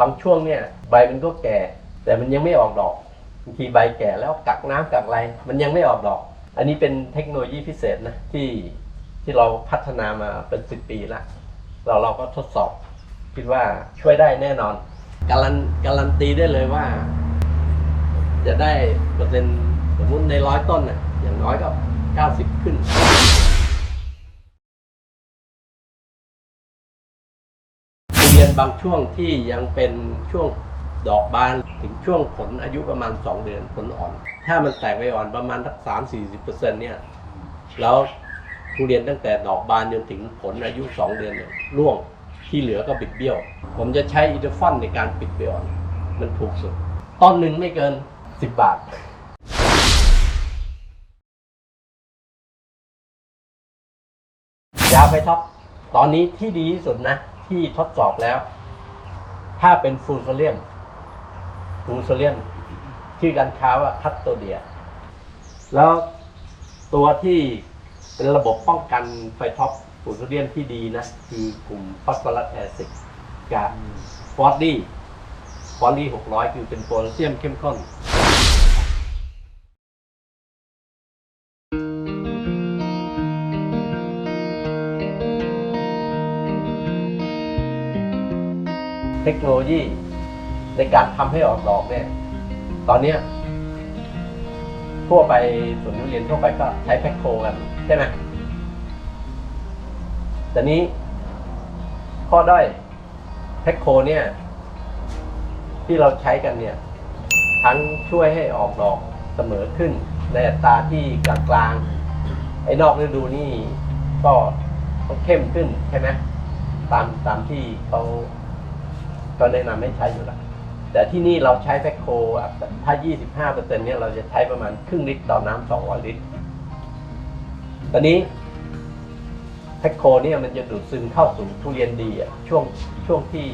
บางช่วงเนี่ยใบมันก็แก่ แต่มันยังไม่ออกดอกบางทีใบแก่แล้วกักน้ำกักอะไรมันยังไม่ออกดอก อันนี้เป็นเทคโนโลยีพิเศษนะที่ที่เราพัฒนามาเป็นสิบปีล้วเราเราก็ทดสอบคิดว่าช่วยได้แน่นอน การันการันตีได้เลยว่า จะได้เปอร์เซ็นต์สมมติในร้อยต้นน่ะอย่างน้อยก็เก้าสิบขึ้น บางช่วงที่ยังเป็นช่วงดอกบานถึงช่วงผลอายุประมาณ 2 เดือนผลอ่อน ถ้ามันแตกใบอ่อนประมาณสักสามสี่สิบเปอร์เซ็นต์เนี่ยแล้วทุเรียนตั้งแต่ดอกบานจนถึงผลอายุ 2 เดือนเนี่ยร่วงที่เหลือก็บิดเบี้ยว ผมจะใช้อีเทฟอนในการปิดใบอ่อน มันถูกสุดต้นหนึ่งไม่เกิน 10 บาทยาไฟท็อปตอนนี้ที่ดีที่สุดนะ ที่ทดสอบแล้ว ถ้าเป็นฟูโซเลียมฟูโซเลียมชื่อการค้าว่าคัตโตเดีย แล้วตัวที่เป็นระบบป้องกันไฟท็อปฟูโซเลียมที่ดีนะ คือกลุ่มฟอสฟอรัสแอซิดกับฟอสดี้ฟอสดี้หกร้อยคือเป็นโพแทสเซียมเข้มข้น เทคโนโลยีในการทำให้ออกดอกเนี่ย ตอนเนี้ยทั่วไปสวนทุเรียนทั่วไปก็ใช้แพ็คโคกันใช่ไหมแต่นี้ ข้อด้อยแพ็คโคเนี่ย ที่เราใช้กันเนี่ย ทั้งช่วยให้ออกดอกเสมอขึ้น ในอัตราที่กลางๆไอ้นอกฤดูนี่ก็เข้มขึ้นใช่ไหมตามตามที่เขา ก็แนะนำให้ใช้อยู่แล้วแต่ที่นี่เราใช้แพคโคถ้า 25เปอร์เซ็นต์เนี่ยเราจะใช้ประมาณครึ่งลิตรต่อน้ำ200ลิตร ตอนนี้แพคโคเนี่ยมันจะดูดซึมเข้าสู่ทุเรียนดีอะช่วงช่วงที่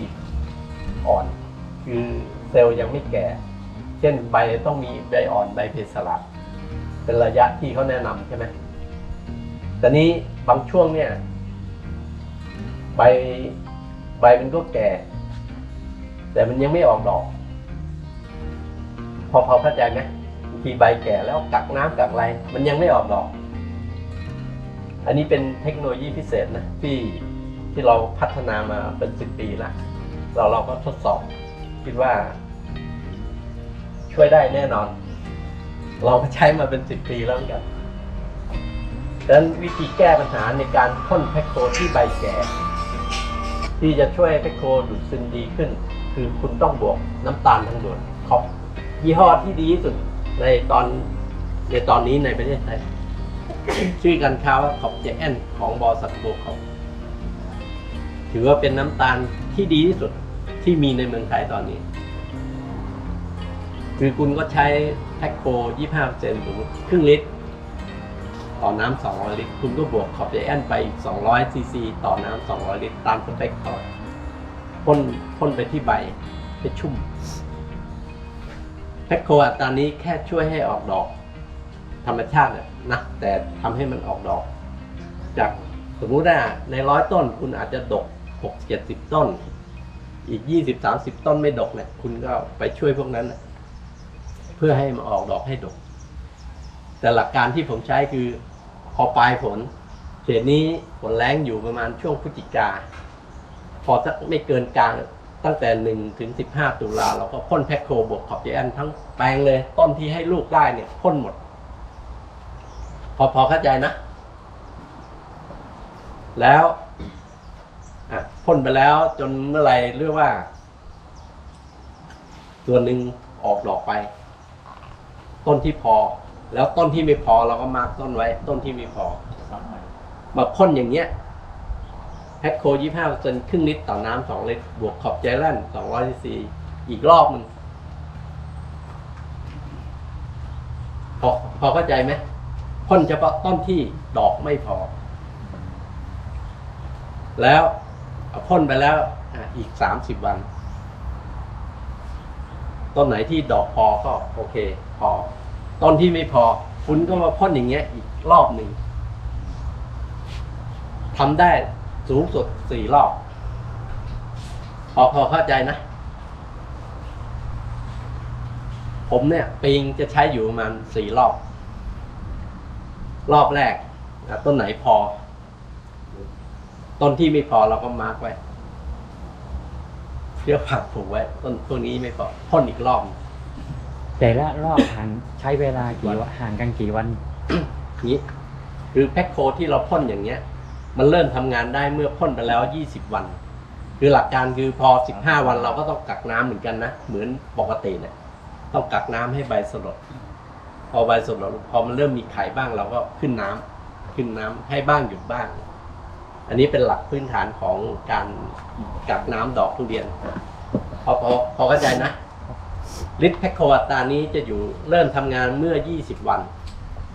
อ่อน คือเซลล์ยังไม่แก่ เช่นใบต้องมีใบอ่อนใบเพสลัดเป็นระยะที่เขาแนะนำใช่ไหมแต่นี้บางช่วงเนี่ย ใบใบมันก็แก่ แต่มันยังไม่ออกดอก พอพอเข้าใจไหมบางทีใบแก่แล้วกักน้ำกักอะไร มันยังไม่ออกดอก อันนี้เป็นเทคโนโลยีพิเศษนะที่ที่เราพัฒนามาเป็นสิบปีแล้วเราเราก็ทดสอบ คิดว่า ช่วยได้แน่นอน เราก็ใช้มาเป็นสิบปีแล้วกันดังนั้นวิธีแก้ปัญหาในการพ่นแพคโคที่ใบแก่ที่จะช่วยแพคโคดูดซึมดีขึ้น คือคุณต้องบวกน้ำตาลทั้งหมดขอบยี่ห้อที่ดีที่สุดในตอนในตอนนี้ในประเทศไทย ชื่อการค้าว่าขอบเจแอนของบริษัทโบขอบถือว่าเป็นน้ำตาลที่ดีที่สุดที่มีในเมืองไทยตอนนี้ คือคุณก็ใช้แพ็คโค25เซนหรือครึ่งลิตร ต่อน้ำ200 ลิตร คุณก็บวกขอบเจแอนไปอีก200ซีซีต่อน้ำ200 ลิตร ตามสเปคเขา พ่นพ่นไปที่ใบให้ชุ่มแพ็คโคอัตรานี้แค่ช่วยให้ออกดอก ธรรมชาตินะแต่ทำให้มันออกดอก จากสมมุติว่าในร้อยต้นคุณอาจจะดก6 70ต้น อีก20 30ต้นไม่ดกเนี่ย คุณก็ไปช่วยพวกนั้นนะเพื่อให้มันออกดอกให้ดก แต่หลักการที่ผมใช้คือพอปลายผลเขตนี้ผลแรงอยู่ประมาณช่วงพฤศจิกา พอสักไม่เกินกลางตั้งแต่หนึ่งถึงสิบห้าตุลาเราก็พ่นแพ็คโคบวกขอบเจแอนทั้งแปลงเลย ต้นที่ให้ลูกได้เนี่ยพ่นหมด พอพอเข้าใจนะ แล้วอะพ่นไปแล้วจนเมื่อไหรเรียกว่า ตัวหนึ่งออกดอกไป ต้นที่พอ แล้วต้นที่ไม่พอเราก็มาร์กต้นไว้ ต้นที่ไม่พอมาพ่นอย่างเงี้ย แพ็คโคยี่ห้าเซนครึ่งลิตรต่อน้ำสองลิตร บวกขอบเจลันสองร้อยซีซีอีกรอบหนึงพอพอเข้าใจไหมพ่นเฉพาะต้นที่ดอกไม่พอ แล้วพ่นไปแล้วอะอีกสามสิบวัน ต้นไหนที่ดอกพอก็โอเค พอ ต้นที่ไม่พอ คุณก็มาพ่นอย่างเงี้ย อีกรอบหนึ่งทำได้ สูงสุดสี่รอบพอพอเข้าใจนะ ผมเนี่ยปีงจะใช้อยู่ประมาณสี่รอบ รอบแรกอะต้นไหนพอ ต้นที่ไม่พอเราก็มาร์กไว้เพื่อผักผูกไว้ ต้นตัวนี้ไม่พอพ่นอีกรอบ แต่ละรอบห่างใช้เวลากี่วันห่างกันกี่วันนี้ คือแพ็คโคที่เราพ่นอย่างเงี้ย มันเริ่มทำงานได้เมื่อพ่นไปแล้ว 20 วัน คือหลักการคือพอ 15 วันเราก็ต้องกักน้ำเหมือนกันนะ เหมือนปกติเนี่ยต้องกักน้ำให้ใบสลด พอใบสลดพอมันเริ่มมีไข่บ้างเราก็ขึ้นน้ำขึ้นน้ำให้บ้างหยุดบ้าง อันนี้เป็นหลักพื้นฐานของการกักน้ำดอกทุเรียน พอพอพอเข้าใจนะฤทธิ์แพคโควัตตานี้จะอยู่เริ่มทำงานเมื่อ 20 วัน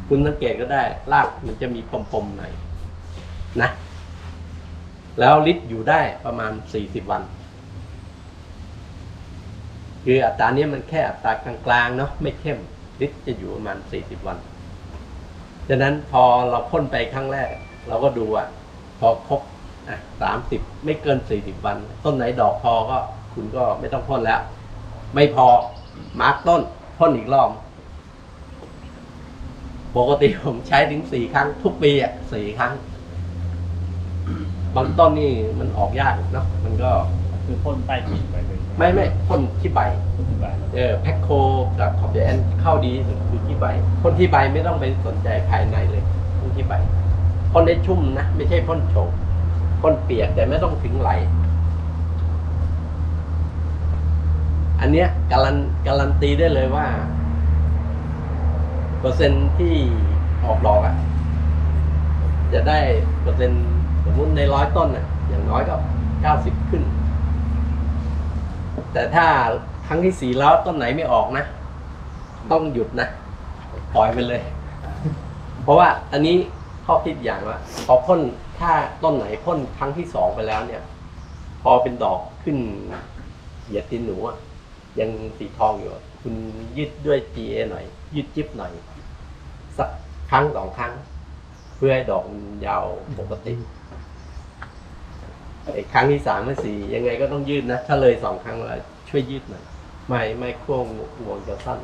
คุณสังเกตก็ได้รากมันจะมีปมๆหน่อย นะ แล้วฤทธิ์อยู่ได้ประมาณ40วัน คืออัตราเนี้ยมันแค่อัตรากลางๆเนาะไม่เข้มฤทธิ์จะอยู่ประมาณ40วันดังนั้นพอเราพ่นไปครั้งแรก เราก็ดูอะพอครบอะสามสิบไม่เกินสี่สิบวัน ต้นไหนดอกพอก็คุณก็ไม่ต้องพ่นแล้ว ไม่พอมาร์กต้นพ่นอีกรอบปกติผมใช้ถึงสี่ครั้งทุกปีอะสี่ครั้ง บางต้นนี่มันออกยากเนาะมันก็คือพ่นใต้ดินไปเลยไม่ไม่พ่นที่ใบ พ่นที่ใบเออแพ็คโคกับขอบแอนเข้าดีที่สุดคือที่ใบพ่นที่ใบไม่ต้องไปสนใจภายในเลยพ่นที่ใบพ่นได้ชุ่มนะ ไม่ใช่พ่นโฉกพ่นเปียกแต่ไม่ต้องถึงไหล อันเนี้ยการันการันตีได้เลยว่า เปอร์เซ็นต์ที่ออกดอกอะ่ะจะได้เปอร์เซ็นต์ สมมติในร้อยต้นอะ อย่างน้อยก็เก้าสิบขึ้น แต่ถ้าครั้งที่สี่แล้วต้นไหนไม่ออกนะ ต้องหยุดนะปล่อยไปเลย เพราะว่าอันนี้ข้อคิดอย่างว่าพอพ่นถ้าต้นไหนพ่นครั้งที่สองไปแล้วเนี่ย พอเป็นดอกขึ้นเหยียดตีนหนูอะยังสีทองอยู่ คุณยืดด้วย GA หน่อย ยืดจิ๊บหน่อย สักครั้งสองครั้ง เพื่อให้ดอกมันยาวปกติ ครั้งที่สามและสี่ยังไงก็ต้องยืดนะถ้าเลยสองครั้งแล้วช่วยยืดหน่อยไม่ไม่ควงงวงจะสั้น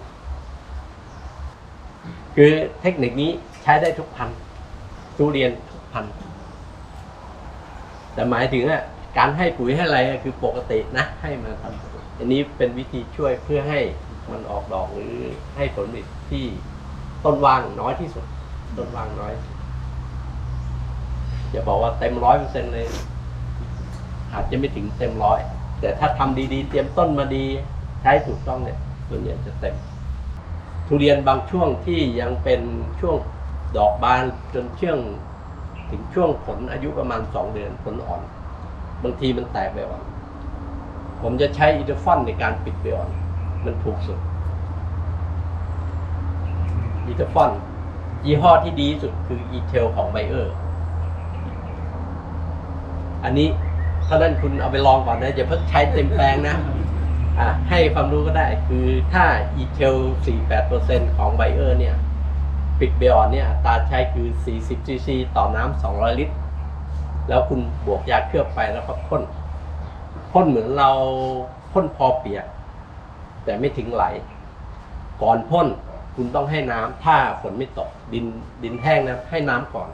คือเทคนิคนี้ใช้ได้ทุกพันธุ์ทุเรียนทุกพันธุ์แต่หมายถึงอะการให้ปุ๋ยให้อะไรอะคือปกตินะให้มาทำอันนี้เป็นวิธีช่วยเพื่อให้มันออกดอกหรือให้ผลผลิตที่ต้นว่างน้อยที่สุด ต้นว่างน้อยอย่าบอกว่าเต็มร้อยเปอร์เซ็นเลย อาจจะไม่ถึงเต็มร้อย แต่ถ้าทำดีๆ เตรียมต้นมาดีใช้ถูกต้องเนี่ยส่วนใหญ่จะเต็ม ทุเรียนบางช่วงที่ยังเป็นช่วงดอกบานจนเชื่องถึงช่วงผลอายุประมาณสองเดือนผลอ่อน บางทีมันแตกใบอ่อน ผมจะใช้อีเทฟอนในการปิดใบอ่อน มันถูกสุดอีเทฟอนยี่ห้อที่ดีสุดคืออีเทลของไบเออร์ อันนี้ ถ้านั้นคุณเอาไปลองก่อนนะอย่าเพิ่งใช้เต็มแปลงนะอะให้ความรู้ก็ได้คือถ้า e t e l 48%ของไบเออร์เนี่ย ปิดเบออนเนี่ยอัตราใช้คือ 40 cc ต่อน้ำ200 ลิตร แล้วคุณบวกยาเคลือบไปแล้วก็พ่นพ่นเหมือนเราพ่นพอเปียก แต่ไม่ถึงไหล ก่อนพ่นคุณต้องให้น้ำถ้าฝนไม่ตกดินดินแห้งนะให้น้ำก่อน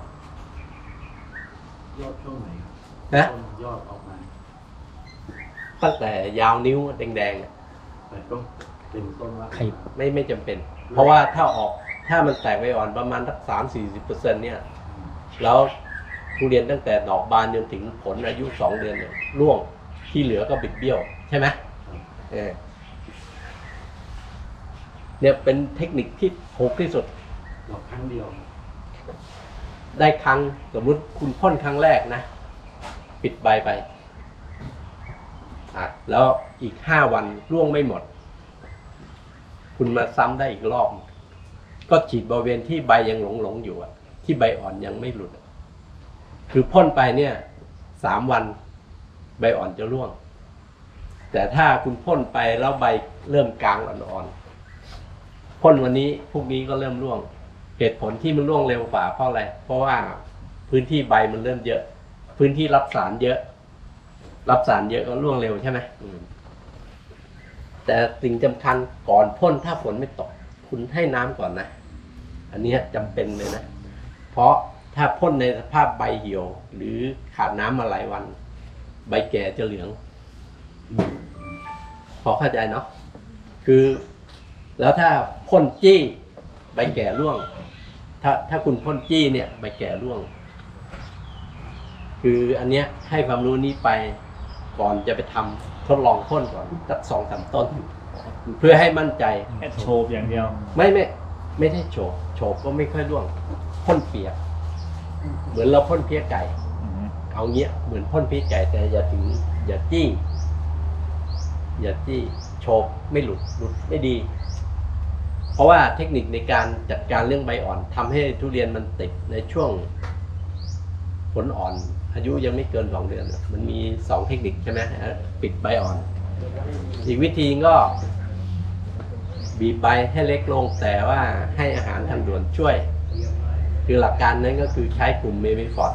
ยอดช่วงไหนครับนะต้นยอดออกมา ตั้งแต่ยาวนิ้วแดงๆอะแต่ก็เป็นต้นว่าใครไม่ไม่จำเป็น เพราะว่าถ้าออกถ้ามันแตกไปอ่อนประมาณสักสามสี่สิบเปอร์เซ็นเนี่ย แล้วทุเรียนตั้งแต่ดอกบานจนถึงผลอายุสองเดือนเนี่ยร่วงที่เหลือก็บิดเบี้ยว ใช่ไหมเออเนี่ยเป็นเทคนิคที่ถูกที่สุด ดอกครั้งเดียว ได้ครั้งสมมุติคุณพ่นครั้งแรกนะ ปิดใบไป อะแล้วอีกห้าวันร่วงไม่หมด คุณมาซ้ำได้อีกรอบ ก็ฉีดบริเวณที่ใบยังหลงหลงอยู่อะที่ใบอ่อนยังไม่หลุด คือพ่นไปเนี่ยสามวันใบอ่อนจะร่วง แต่ถ้าคุณพ่นไปแล้วใบเริ่มกลางอ่อนๆพ่นวันนี้พรุ่งนี้ก็เริ่มร่วง เหตุผลที่มันร่วงเร็วกว่าเพราะอะไร เพราะว่าพื้นที่ใบมันเริ่มเยอะ พื้นที่รับสารเยอะ รับสารเยอะก็ร่วงเร็วใช่ไหมแต่สิ่งสำคัญก่อนพ่นถ้าฝนไม่ตก คุณให้น้ำก่อนนะ อันนี้จำเป็นเลยนะ เพราะถ้าพ่นในสภาพใบเหี่ยว หรือขาดน้ำมาหลายวัน ใบแก่จะเหลือง พอเข้าใจเนาะคือ แล้วถ้าพ่นจี้ใบแก่ร่วง ถ้าถ้าคุณพ่นจี้เนี่ย ใบแก่ร่วง คืออันเนี้ยให้ความรู้นี้ไป ก่อนจะไปทำทดลองพ่นก่อนสักสองสามต้น เพื่อให้มั่นใจแค่โชว์อย่างเดียว ไม่ไม่ไม่ได้โฉบโฉบก็ไม่ค่อยร่วงพ่นเปียก เหมือนเราพ่นเพี้ยไก่เอาเงี้ยเหมือนพ่นเพี้ยไก่แต่อย่าถึงอย่าจี้อย่าจี้โฉบไม่หลุดหลุดไม่ดี เพราะว่าเทคนิคในการจัดการเรื่องใบอ่อนทำให้ทุเรียนมันติดในช่วงผลอ่อน อายุยังไม่เกินสองเดือน มันมีสองเทคนิคใช่ไหมปิดใบอ่อน อีกวิธีก็ บีบใบให้เล็กลงแต่ว่าให้อาหารทางด่วนช่วย คือหลักการนั้นก็คือใช้กลุ่มเมวิฟอร์ด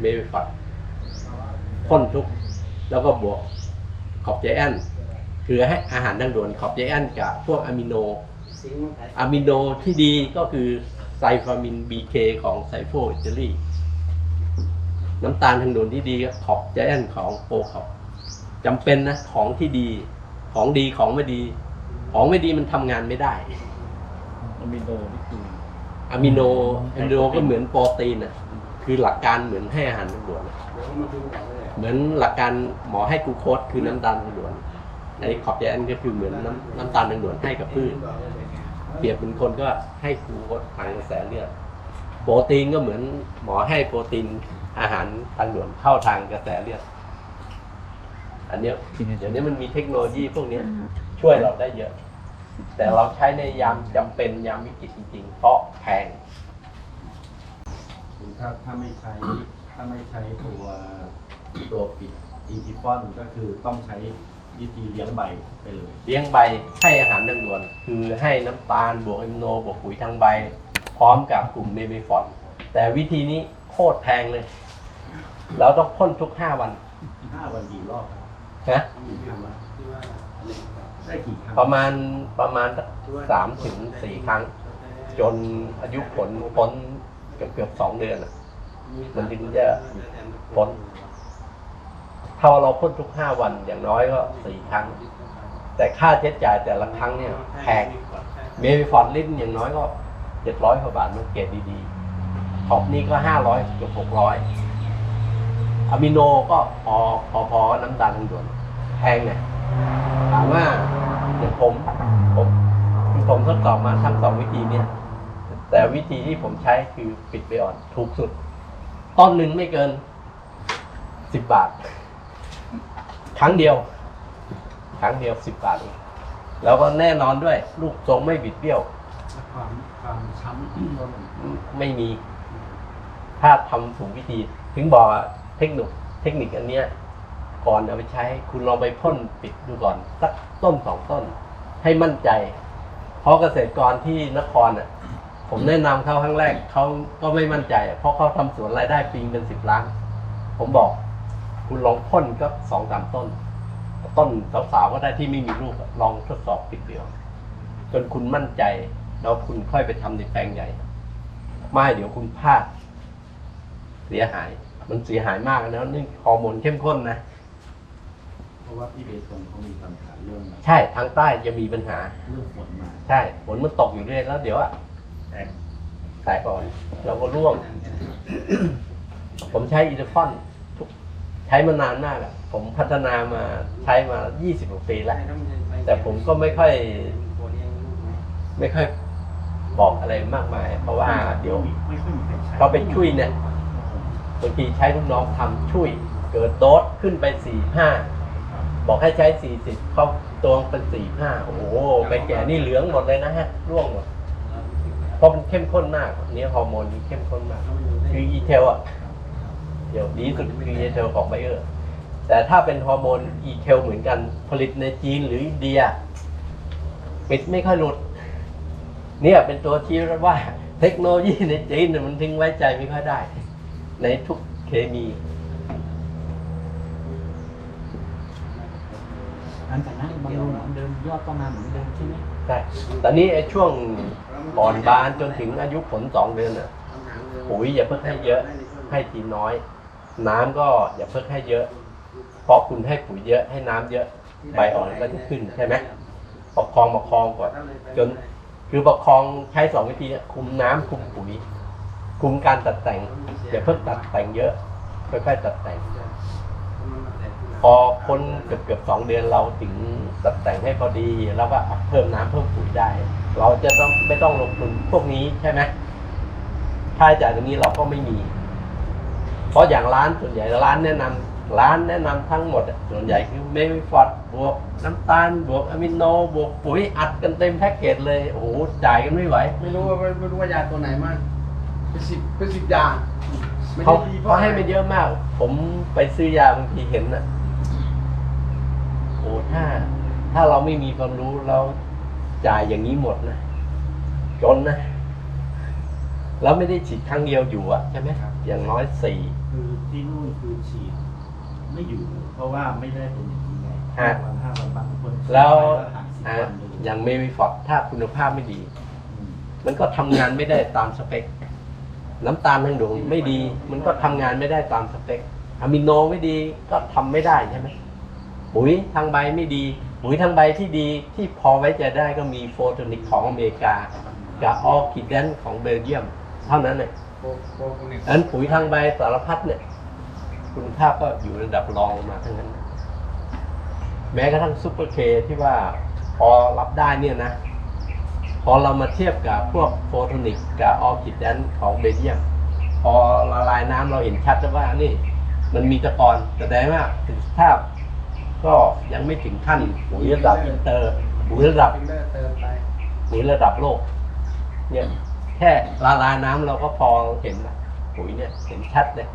เมวิฟอร์ดพ่นทุก แล้วก็บวกขอบใจแอนคือให้อาหารทางด่วนขอบใจแอนกับพวกอะมิโนอะมิโนที่ดีก็คือไซฟามิน BK ของไซโฟอิตาลี น้ำตาลทางด่วนที่ดีก็ขอบใจแอนของโปรขอบจำเป็นนะของที่ดี ของดีของไม่ดี ของไม่ดีมันทำงานไม่ได้อะมิโนนี่คืออะมิโนอะมิโนก็เหมือนโปรตีนอะคือหลักการเหมือนให้อาหารทางด่วนอะเหมือนหลักการหมอให้กลูโคสคือน้ำตาลทางด่วนในขอบใจอันก็คือเหมือนน้ำน้ำตาลทางด่วนให้กับพืชเปรียบเป็นคนก็ให้กลูโคสทางกระแสเลือดโปรตีนก็เหมือนหมอให้โปรตีน อาหารทางด่วนเข้าทางกระแสเลือด อันเนี้ยเดี๋ยวนี้มันมีเทคโนโลยีพวกเนี้ยช่วยเราได้เยอะ แต่เราใช้ในยามจำเป็นยามวิกฤตจริงๆเพราะแพงถ้าถ้าไม่ใช้ถ้าไม่ใช้ตัวตัวปิดอีทิฟอนก็คือต้องใช้วิธีเลี้ยงใบไปเลย เลี้ยงใบให้อาหารดังด่วน คือให้น้ำตาลบวกอะมิโนบวกปุ๋ยทางใบ พร้อมกับกลุ่มเมเบฟอนแต่วิธีนี้โคตรแพงเลย เราต้องพ่นทุกห้าวันห้าวันกี่รอบครับนะได้กี่ครั้งประมาณประมาณสามถึงสี่ครั้ง จนอายุผลพ้นเกือบเกือบสองเดือนอะมันถึงจะพ้นถ้าเราพ่นทุกห้าวันอย่างน้อยก็สี่ครั้ง แต่ค่าใช้จ่ายแต่ละครั้งเนี่ยแพงเมวิฟอร์ดลินอย่างน้อยก็เจ็ดร้อยกว่าบาทมันเกรดดีๆขอบนี่ก็ห้าร้อยเกือบหกร้อย อะมิโนก็พอพอพอน้ำตาลทางด่วนแพงเนี่ยถามว่าอย่างผมผมคือผมทดสอบมาทั้งสองวิธีเนี่ย แต่วิธีที่ผมใช้คือปิดไปอ่อนถูกสุด ต้นหนึ่งไม่เกินสิบบาท ครั้งเดียว ครั้งเดียวสิบบาทเองแล้วก็แน่นอนด้วย ลูกทรงไม่บิดเบี้ยวความความช้ำก็มันไม่มี ถ้าทำถูกวิธี ถึงบอกอะ เทคนิคเทคนิคอันเนี้ยก่อนเอาไปใช้ คุณลองไปพ่นปิดดูก่อนสักต้นสองต้น ให้มั่นใจ เพราะเกษตรกรที่นครอะ ผมแนะนำเขาครั้งแรกเขาก็ไม่มั่นใจ เพราะเขาทำสวนรายได้ปีเป็นสิบล้าน ผมบอก คุณลองพ่นก็สองสามต้น ต้นสาวๆก็ได้ที่ไม่มีลูกอะลองทดสอบปิดเดียว จนคุณมั่นใจ แล้วคุณค่อยไปทำในแปลงใหญ่ ไม่เดี๋ยวคุณพลาด เสียหาย มันเสียหายมากนะนี่ฮอร์โมนเข้มข้นนะเพราะว่าพี่เบสงเขามีปัญหาเรื่องใช่ทางใต้จะมีปัญหาเรื่องฝนมาใช่ฝนมันตกอยู่เรื่อยแล้วเดี๋ยวอะแตกแตกก่อน เราก็ร่วง ผมใช้อีเทฟอนทุกใช้มานานมากอะผมพัฒนามาใช้มา20กว่าปีแล้ว แต่ผมก็ไม่ค่อย ไม่ค่อยบอกอะไรมากมาย เพราะว่าเดี๋ยวไม่ค่อยมีใครใช้เขาไปช่วยเนี่ย บางทีใช้ลูกน้องทำช่วย เกิดโดสขึ้นไปสี่ห้าบอกให้ใช้สี่สิบเขาตัวเป็นสี่ห้าโอ้โหไปแก่นี่เหลืองหมดเลยนะฮะร่วงหมดเพราะมันเข้มข้นมากอันนี้ฮอร์โมนนี้เข้มข้นมาก คืออีเทลอะเดี๋ยวดีที่สุดคืออีเทลของไบเออร์แต่ถ้าเป็นฮอร์โมนอีเทลเหมือนกันผลิตในจีนหรืออินเดียปิดไม่ค่อยหลุด เนี่ยเป็นตัวชี้ว่าเทคโนโลยีในจีนเนี่ยมันทิ้งไว้ใจไม่ค่อยได้ ในทุกเคมีอลังจากนั้นบำรุงเหมือนเดิมยอดก็มาเหมือนเดิมใช่ไหมใช่ตอนนี้ไอ้ช่วงอ่อนบานจนถึงอายุผลสองเดือนอะปุ๋ยอย่าเพิ่งให้เยอะ ให้ทีน้อย น้ำก็อย่าเพิ่งให้เยอะ เพราะคุณให้ปุ๋ยเยอะให้น้ำเยอะ ใบอ่อนก็จะขึ้นใช่ไหมประคองประคองก่อน จนคือประคองใช้สองวิธีอะคุมน้ำคุมปุ๋ย คุมการตัดแต่ง อย่าเพิ่งตัดแต่งเยอะค่อยๆตัดแต่ง พอพ้นเกือบเกือบๆสองเดือนเราถึงตัดแต่งให้พอดี แล้วก็เพิ่มน้ำเพิ่มปุ๋ยได้ เราจะต้องไม่ต้องลงทุนพวกนี้ใช่ไหมค่าใช้จ่ายตรงนี้เราก็ไม่มี เพราะอย่างร้านส่วนใหญ่ร้านแนะนำร้านแนะนำทั้งหมดอะส่วนใหญ่คือเมวิฟอดบวกน้ำตาล บวกอะมิโน บวกปุ๋ยอัดกันเต็มแพ็กเกจเลย โอ้โหจ่ายกันไม่ไหว ไม่รู้ว่าไม่รู้ว่ายาตัวไหนมาก เป็นสิบเป็นสิบอย่างไม่เขาได้ดีเพเขาราะให้อะไรไม่เยอะมาก ผมไปซื้อยาบางทีเห็นอะโอ้ถ้า ถ้าเราไม่มีความรู้เราจ่ายอย่างนี้หมดนะจนนะแล้วไม่ได้ฉีดครั้งเดียวอยู่อะใช่ไหมอย่างน้อยสี่คือที่นู่นคือฉีดไม่อยู่ เพราะว่าไม่ได้เป็นอย่างนี้ไงฮะวันห้าวันบางคนฉีดแล้วไปห่างสิบอะวันเลยอย่างเมวิฟอดถ้าคุณภาพไม่ดี อืมมันก็ทำงานไม่ได้ตามสเปค น้ำตาลทางดวงไม่ดี มันก็ทำงานไม่ได้ตามสเปคอะมิโนไม่ดีก็ทำไม่ได้ใช่ไหมปุ๋ยทางใบไม่ดี ปุ๋ยทางใบที่ดีที่พอไว้ใจได้ก็มีโฟโทนิกของอเมริกา กับออร์คิดแดนของเบลเยียม เท่านั้นเลยโปรโปรคนนี้อันปุ๋ยทางใบสารพัดเนี่ย คุณภาพก็อยู่ระดับรองมาทั้งนั้น แม้กระทั่งซูเปอร์เคที่ว่าพอรับได้เนี่ยนะ พอเรามาเทียบกับพวกโฟโทนิกกับออคิดแดนของเบลเยียม พอละลายน้ำเราเห็นชัดแล้วว่านี่ มันมีตะกอนแสดงว่าประสิทธิภาพก็ยังไม่ถึงขั้นปุ๋ยระดับอินเตอร์ปุ๋ยระดับปุ๋ยระดับโลก เนี่ยแค่ละลายน้ำเราก็พอเห็นละปุ๋ยเนี่ยเห็นชัดเลย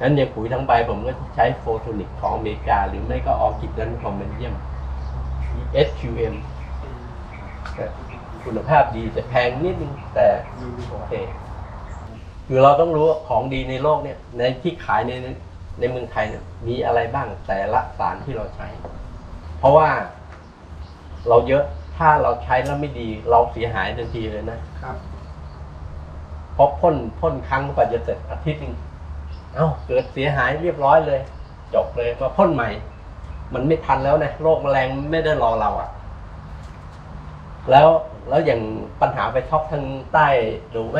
นั้นอย่างปุ๋ยทั้งใบผมก็ใช้โฟโทนิกของอเมริกา หรือไม่ก็ออกิดนั้นของเบลเยียม SQM คุณภาพดีแต่แพงนิดนึงแต่โอเคคือเราต้องรู้ว่าของดีในโลกเนี่ย ในที่ขายในในเมืองไทยเนี่ย มีอะไรบ้างแต่ละสารที่เราใช้ เพราะว่าเราเยอะถ้าเราใช้แล้วไม่ดี เราเสียหายทันทีเลยนะครับเพราะพ่นพ่นครั้งกว่าจะเสร็จอาทิตย์หนึงเอ้าเกิดเสียหายเรียบร้อยเลย จบเลยก็พ่นใหม่ มันไม่ทันแล้วนะโรคแมลงไม่ได้รอเราอะ่ะ แล้วแล้วอย่างปัญหาไปท็อปทางใต้ดูไหม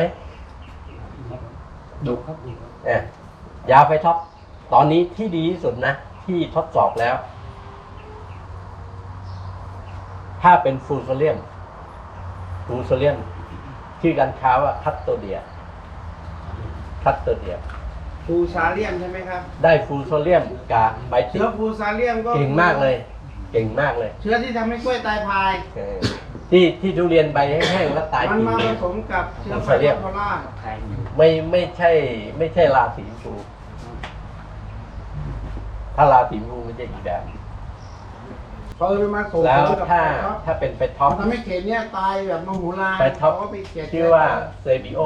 ดูครับดูครับเอ่ยาไฟท็อปตอนนี้ที่ดีที่สุดนะ ที่ทดสอบแล้ว ถ้าเป็นฟูลโซเลียมฟูลโซเลียมชื่อการค้าว่าคัตโตเดียคัตโตเดียฟูซาเลียมใช่ไหมครับ ได้ฟูลโซเลียมกับไบติเชื้อฟูซาเลียมก็เก่งมากเลย เก่งมากเลย เชื้อที่ทำให้กล้วยตายพายเออ ที่ที่ทุเรียนใบแห้งๆแล้วตายมันจริงมาผเนี่ยสมกับเชื้อฟูไฟซาเลียมโพล่าใช่อยู่ไม่ไม่ใช่ ไม่ใช่ราสีชมพูถ้าราสีชมพูมันจะอีกแบบเปิดมาส่งแล้วกับถ้าไฟท็อปถ้าเป็นไปท็อป มันทำให้เขตเนี้ยตายแบบมโหฬารไปท็อปเขาก็ไปเขตชื่อว่าเซบิโอ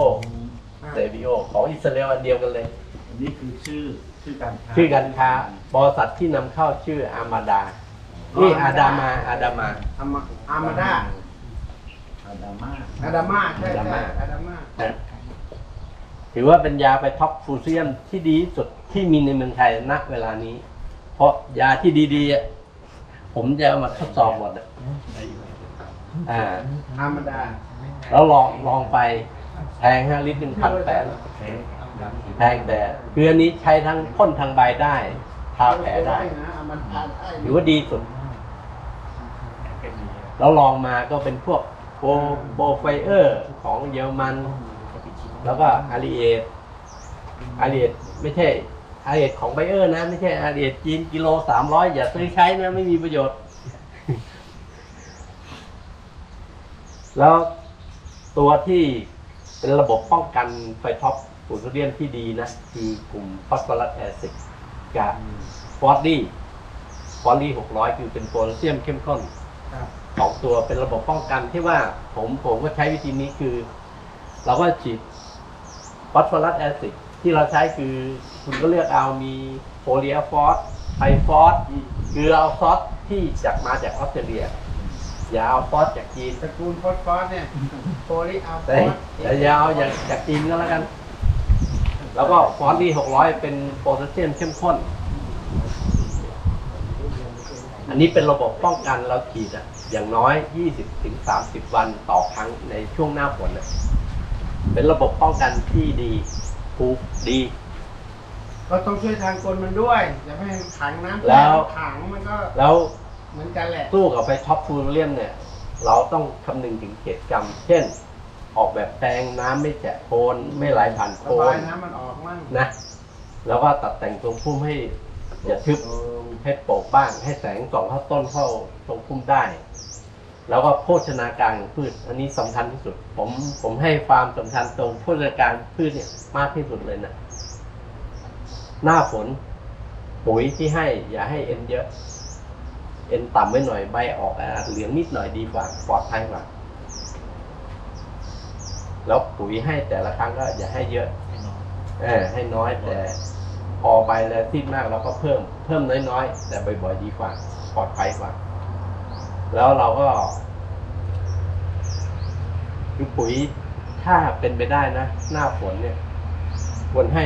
อ่าเซบิโอ ของอิสราเอลอันเดียวกันเลย อันนี้คือชื่อชื่อการค้าชื่อการค้าบริษัทที่นำเข้าชื่ออามาดา นี่อาดามาอาดามาอามาอามาดา อาดามาอาดามาใช่อาดาใช่มาอาดามานะถือว่าเป็นยาไปท็อปฟูเซียมที่ดีที่สุดที่มีในเมืองไทยณเวลานี้ เพราะยาที่ดีๆอะผมจะเอามาทดสอบหมดอะอ่าอามาดาแล้วลองลองไปแพงห้าลิตรหนึ่งพันแปดแพงแต่คืออันนี้ใช้ทั้งพ่นทางใบได้ทาแผลได้นะอามาดาได้ถือว่าดีสุด แล้วลองมาก็เป็นพวก โบโบไฟเออร์ของเยอรมัน แล้วก็อารีเอทอารีเอทไม่ใช่อารีเอทของไบเออร์นะ ไม่ใช่อารีเอทจีนกิโลสามร้อยอย่าซื้อใช้นะ ไม่มีประโยชน์ แล้วตัวที่เป็นระบบป้องกันไฟท็อปฝุ่นโซเดียมที่ดีนะ คือกลุ่มฟอสฟอรัสแอซิดกับฟอสดี้ฟอสดี้หกร้อยคือเป็นโพแทสเซียมเข้มข้นครับ ตัวเป็นระบบป้องกันที่ว่าผมผมก็ใช้วิธีนี้คือ เราก็ฉีดฟอสฟอรัสแอซิดที่เราใช้คือ คุณก็เลือกเอามีโพลีแอฟอสไปฟอสคือเอาซอสที่จากมาจากออสเตรเลียอย่าเอาซอสจากจีนตระกูลฟอสฟอสเนี่ยโพลีอัลฟแต่อสแต่อยาวจากจากจีนก็แล้วกัน แล้วก็ฟอนดี้หกร้อยเป็นโพแทสเซียมเข้มข้น อันนี้เป็นระบบป้องกันเราฉีดอะ อย่างน้อย 20ถึง30 วันต่อครั้งในช่วงหน้าฝนอะเป็นระบบป้องกันที่ดีถูกดี ก็ต้องช่วยทางกลมันด้วยอย่าให้มันขังน้ำแล้วขังมันก็แล้วเหมือนกันแหละสู้กับไฟท็อปฟูเรียมเนี่ย เราต้องคำนึงถึงเหตุกรรม เช่น ออกแบบแปลงน้ำไม่แฉะโคนไม่ไหลผ่านโคระบายนน้ำมันออกมั่งนะ แล้วก็ตัดแต่งตรงพุ่มให้อย่าทึบให้โปร่งบ้างให้แสงส่องเข้าต้นเข้าตรงพุ่มได้ แล้วก็โภชนาการของพืช อันนี้สำคัญที่สุด ผมผมให้ความสำคัญตรงโภชนาการพืชเนี่ยมากที่สุดเลยนะหน้าฝนปุ๋ยที่ให้ อย่าให้เอ็นเยอะ เอ็นต่ำไว้หน่อยใบออกอาจเหลืองนิดหน่อยดีกว่าปลอดภัยกว่าแล้วปุ๋ยให้แต่ละครั้งก็อย่าให้เยอะเออให้น้อยแต่พอไปแล้วที่มากเราก็เพิ่ม เพิ่มน้อยๆแต่บ่อยๆดีกว่าปลอดภัยกว่า แล้วเราก็คือปุ๋ยถ้าเป็นไปได้นะ หน้าฝนเนี่ยควรให้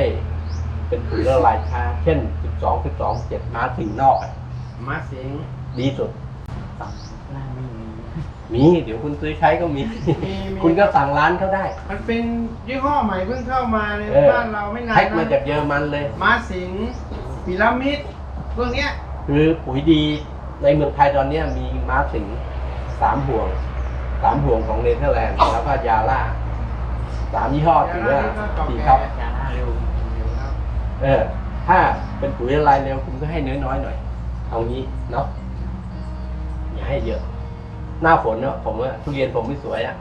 เป็นปุ๋ยละลายช้า เช่น 12 12 7มาถึงนอกอะมาสิงดีสุดต่ำล่างไม่มี มีเดี๋ยวคุณซื้อใช้ก็มีมี มี คุณก็สั่งร้านเขาได้ มันเป็นยี่ห้อใหม่เพิ่งเข้ามาในเออ บ้านเราไม่นานแพ็คมานะจากเยอรมันเลย มาสิงพีระมิดพวกเนี้ยคือปุ๋ยดี ในเมืองไทยตอนนี้มีม้าสิงสามห่วงสามห่วงของเนเธอร์แลนด์แล้วก็ยาล่าสามยี่ห้อถือว่าดีครับเออถ้าเป็นปุ๋ยละลายเร็วคุณก็ให้น้อยๆหน่อย เอางี้เนาะอย่าให้เยอะ หน้าฝนเนาะผมว่าทุเรียนผมไม่สวยอะ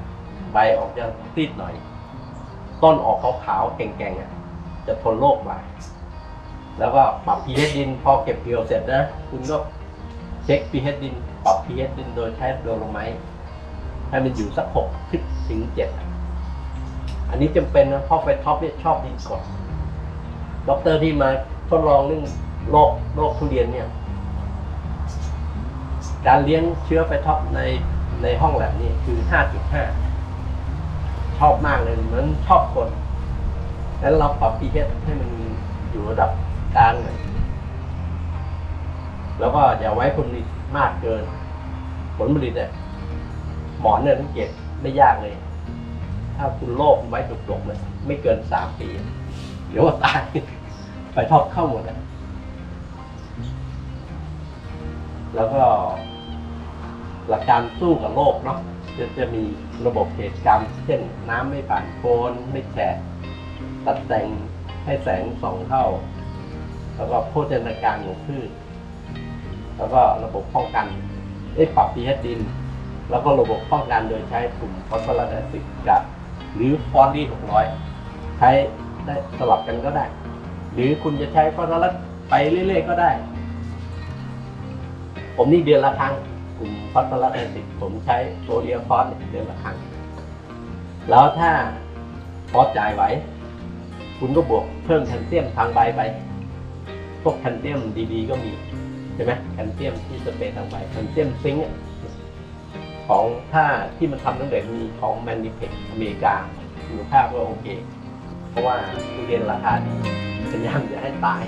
ใบออกจะซีดหน่อย ต้นออกขาวๆแก่งๆอะ่ะ จะทนโรคกว่าแล้วก็ปรับ pH ดินพอเก็บเกี่ยวเสร็จนะ คุณก็ เช็ค pH ดินปรับ pH ดินโดยใช้โดโลไมต์ให้มันอยู่สักหกถึงเจ็ดอันนี้จำเป็นนะเพราะไฟท็อปเนี่ยชอบดินกรดด็อกเตอร์ที่มาทดลองเรื่องโรคโรคทุเรียนเนี่ยการเลี้ยงเชื้อไฟท็อปในในห้องแลบนี่คือ5.5ชอบมากเลยเหมือนชอบคนแล้วเราปรับ pH ให้มันอยู่ระดับกลางหน่อย แล้วก็อย่าไว้ผลผลิตมากเกิน ผลผลิตเนี่ยหมอนเนี่ยสังเกตไม่ยากเลย ถ้าคุณโลกไว้ดกๆเลยไม่เกินสามปีเดี๋ยวว่าตายไปทอดเข้าหมดอะแล้วก็ หลักการสู้กับโรคเนาะจะจะมีระบบเหตุกรรม เช่นน้ำไม่ผ่านโคนไม่แฉะตัดแต่งให้แสงส่องเข้า แล้วก็โภชนาการของพืช แล้วก็ระบบป้องกันได้ปรับ pH ดิน แล้วก็ระบบป้องกันโดยใช้กลุ่มฟอสฟอรัสแอซิดกับหรือฟอนดี้600 ใช้ได้สลับกันก็ได้ หรือคุณจะใช้ฟอสฟอรัสไปเรื่อยๆก็ได้ ผมนี่เดือนละครั้งกลุ่มฟอสฟอรัสแอซิดผมใช้โซเดียมฟอสเนี่ยเดือนละครั้ง แล้วถ้าพอจ่ายไหวคุณก็บวกเพิ่มแคลเซียมทางใบไป พวกแคลเซียมดีๆ ก็มี ใช่ไหมแคลเซียมที่สเปรย์ทางใบแคลเซียมซิงค์ของถ้าที่มันทำตั้งแต่มีของแมนนิเพกอเมริกาคุณภาพก็โอเค เพราะว่าทุเรียนราคาดีพยายามจะให้ตาย